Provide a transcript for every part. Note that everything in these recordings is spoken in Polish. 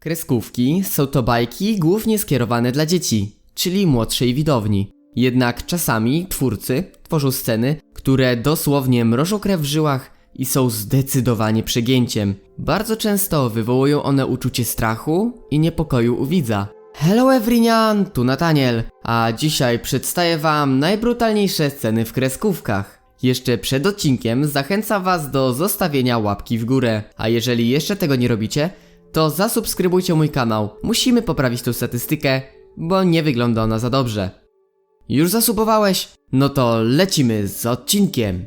Kreskówki są to bajki głównie skierowane dla dzieci, czyli młodszej widowni. Jednak czasami twórcy tworzą sceny, które dosłownie mrożą krew w żyłach i są zdecydowanie przegięciem. Bardzo często wywołują one uczucie strachu i niepokoju u widza. Hello everyone, tu Nataniel, a dzisiaj przedstawię wam najbrutalniejsze sceny w kreskówkach. Jeszcze przed odcinkiem zachęcam was do zostawienia łapki w górę, a jeżeli jeszcze tego nie robicie, to zasubskrybujcie mój kanał. Musimy poprawić tą statystykę, bo nie wygląda ona za dobrze. Już zasubowałeś? No to lecimy z odcinkiem.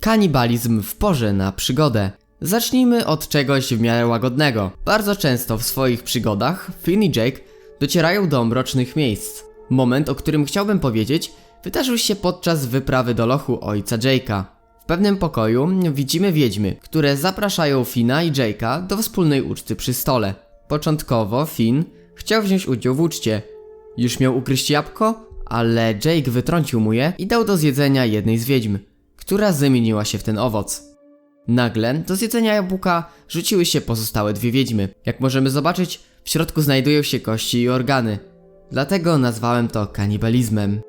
Kanibalizm w porze na przygodę. Zacznijmy od czegoś w miarę łagodnego. Bardzo często w swoich przygodach Finn i Jake docierają do mrocznych miejsc. Moment, o którym chciałbym powiedzieć, wydarzył się podczas wyprawy do lochu ojca Jake'a. Pewnym pokoju widzimy wiedźmy, które zapraszają Fina i Jake'a do wspólnej uczty przy stole. Początkowo Finn chciał wziąć udział w uczcie. Już miał ugryźć jabłko, ale Jake wytrącił mu je i dał do zjedzenia jednej z wiedźm, która zamieniła się w ten owoc. Nagle do zjedzenia jabłka rzuciły się pozostałe dwie wiedźmy. Jak możemy zobaczyć, w środku znajdują się kości i organy. Dlatego nazwałem to kanibalizmem.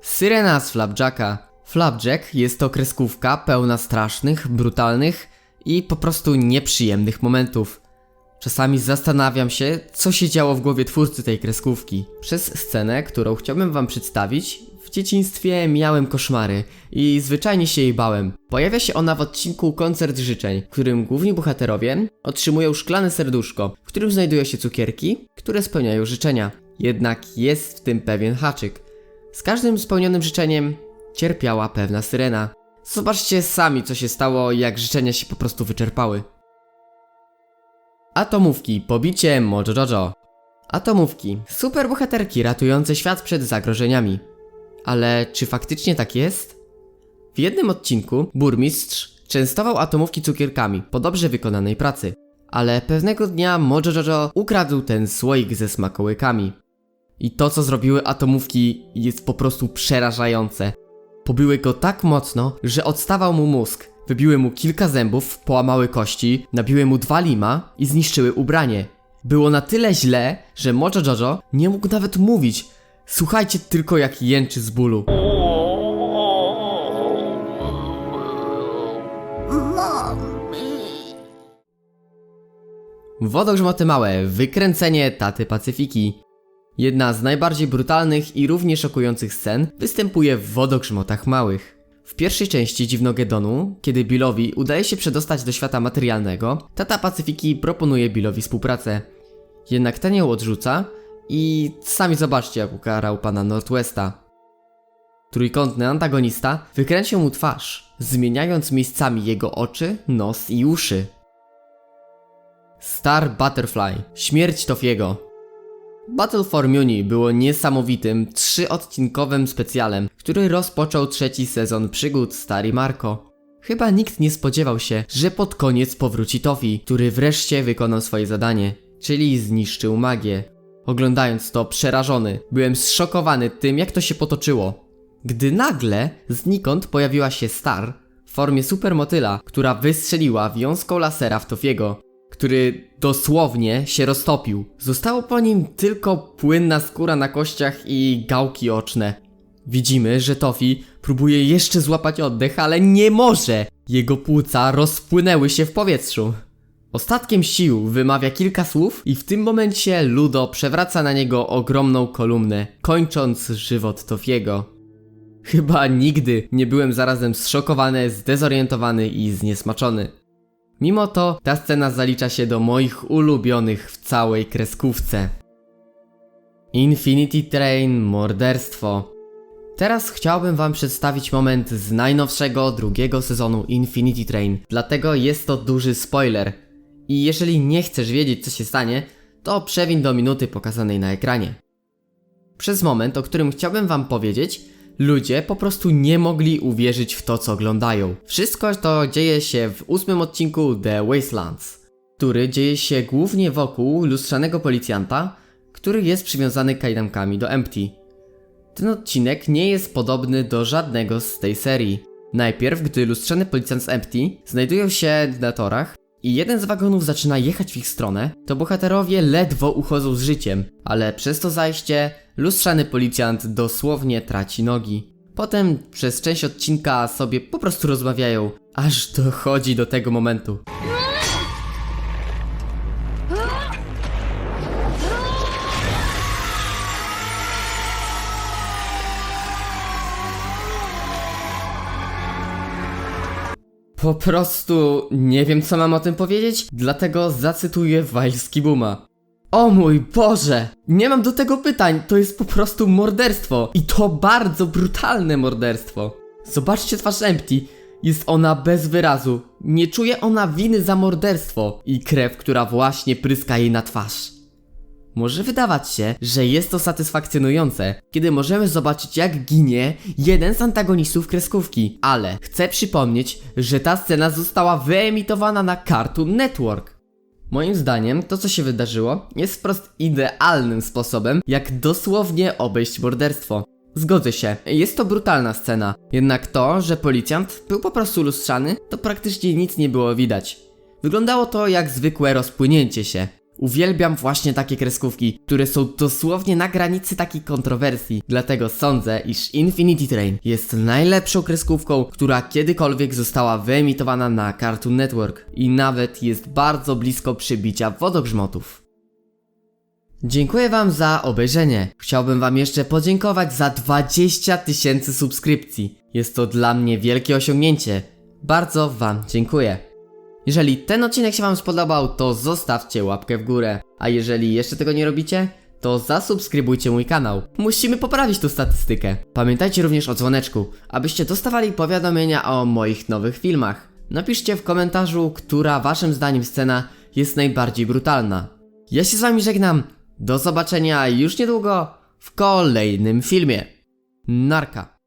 Syrena z Flapjacka. Flapjack jest to kreskówka pełna strasznych, brutalnych i po prostu nieprzyjemnych momentów. Czasami zastanawiam się, co się działo w głowie twórcy tej kreskówki. Przez scenę, którą chciałbym wam przedstawić, w dzieciństwie miałem koszmary i zwyczajnie się jej bałem. Pojawia się ona w odcinku Koncert Życzeń, w którym główni bohaterowie otrzymują szklane serduszko, w którym znajdują się cukierki, które spełniają życzenia. Jednak jest w tym pewien haczyk. Z każdym spełnionym życzeniem cierpiała pewna syrena. Zobaczcie sami, co się stało, jak życzenia się po prostu wyczerpały. Atomówki, pobicie Mojo Jojo. Atomówki, superbohaterki ratujące świat przed zagrożeniami. Ale czy faktycznie tak jest? W jednym odcinku burmistrz częstował atomówki cukierkami po dobrze wykonanej pracy. Ale pewnego dnia Mojo Jojo ukradł ten słoik ze smakołykami. I to co zrobiły atomówki jest po prostu przerażające. Pobiły go tak mocno, że odstawał mu mózg. Wybiły mu kilka zębów, połamały kości, nabiły mu dwa lima i zniszczyły ubranie. Było na tyle źle, że Mojo Jojo nie mógł nawet mówić. Słuchajcie tylko jak jęczy z bólu. Wodogrzmoty małe, wykręcenie taty Pacyfiki. Jedna z najbardziej brutalnych i równie szokujących scen występuje w wodogrzmotach małych. W pierwszej części Dziwnogedonu, kiedy Billowi udaje się przedostać do świata materialnego, tata Pacyfiki proponuje Billowi współpracę. Jednak ten ją odrzuca i sami zobaczcie jak ukarał pana Northwesta. Trójkątny antagonista wykręcił mu twarz, zmieniając miejscami jego oczy, nos i uszy. Star Butterfly, śmierć Tofiego. Battle for Muni było niesamowitym, trzyodcinkowym specjalem, który rozpoczął trzeci sezon przygód Stary Marco. Chyba nikt nie spodziewał się, że pod koniec powróci Tofi, który wreszcie wykonał swoje zadanie, czyli zniszczył magię. Oglądając to przerażony, byłem zszokowany tym, jak to się potoczyło. Gdy nagle znikąd pojawiła się Star w formie supermotyla, która wystrzeliła wiązką lasera w Tofiego, który dosłownie się roztopił. Zostało po nim tylko płynna skóra na kościach i gałki oczne. Widzimy, że Tofi próbuje jeszcze złapać oddech, ale nie może! Jego płuca rozpłynęły się w powietrzu. Ostatkiem sił wymawia kilka słów i w tym momencie Ludo przewraca na niego ogromną kolumnę, kończąc żywot Tofiego. Chyba nigdy nie byłem zarazem zszokowany, zdezorientowany i zniesmaczony. Mimo to ta scena zalicza się do moich ulubionych w całej kreskówce. Infinity Train Morderstwo. Teraz chciałbym wam przedstawić moment z najnowszego drugiego sezonu Infinity Train, dlatego jest to duży spoiler. I jeżeli nie chcesz wiedzieć co się stanie, to przewin do minuty pokazanej na ekranie. Przez moment, o którym chciałbym wam powiedzieć, ludzie po prostu nie mogli uwierzyć w to, co oglądają. Wszystko to dzieje się w ósmym odcinku The Wastelands, który dzieje się głównie wokół lustrzanego policjanta, który jest przywiązany kajdankami do Empty. Ten odcinek nie jest podobny do żadnego z tej serii. Najpierw, gdy lustrzany policjant z Empty znajdują się na torach i jeden z wagonów zaczyna jechać w ich stronę, to bohaterowie ledwo uchodzą z życiem, ale przez to zajście lustrzany policjant dosłownie traci nogi. Potem przez część odcinka sobie po prostu rozmawiają, aż dochodzi do tego momentu. Po prostu nie wiem co mam o tym powiedzieć, dlatego zacytuję Wajski Buma. O mój Boże! Nie mam do tego pytań, to jest po prostu morderstwo. I to bardzo brutalne morderstwo. Zobaczcie twarz Empty. Jest ona bez wyrazu. Nie czuje ona winy za morderstwo i krew, która właśnie pryska jej na twarz. Może wydawać się, że jest to satysfakcjonujące, kiedy możemy zobaczyć jak ginie jeden z antagonistów kreskówki, ale chcę przypomnieć, że ta scena została wyemitowana na Cartoon Network. Moim zdaniem to co się wydarzyło jest wprost idealnym sposobem jak dosłownie obejść morderstwo. Zgodzę się, jest to brutalna scena, jednak to, że policjant był po prostu lustrzany, to praktycznie nic nie było widać. Wyglądało to jak zwykłe rozpłynięcie się. Uwielbiam właśnie takie kreskówki, które są dosłownie na granicy takiej kontrowersji. Dlatego sądzę, iż Infinity Train jest najlepszą kreskówką, która kiedykolwiek została wyemitowana na Cartoon Network i nawet jest bardzo blisko przybicia wodogrzmotów. Dziękuję Wam za obejrzenie. Chciałbym Wam jeszcze podziękować za 20 tysięcy subskrypcji. Jest to dla mnie wielkie osiągnięcie. Bardzo Wam dziękuję. Jeżeli ten odcinek się Wam spodobał, to zostawcie łapkę w górę. A jeżeli jeszcze tego nie robicie, to zasubskrybujcie mój kanał. Musimy poprawić tą statystykę. Pamiętajcie również o dzwoneczku, abyście dostawali powiadomienia o moich nowych filmach. Napiszcie w komentarzu, która Waszym zdaniem scena jest najbardziej brutalna. Ja się z Wami żegnam. Do zobaczenia już niedługo w kolejnym filmie. Narka.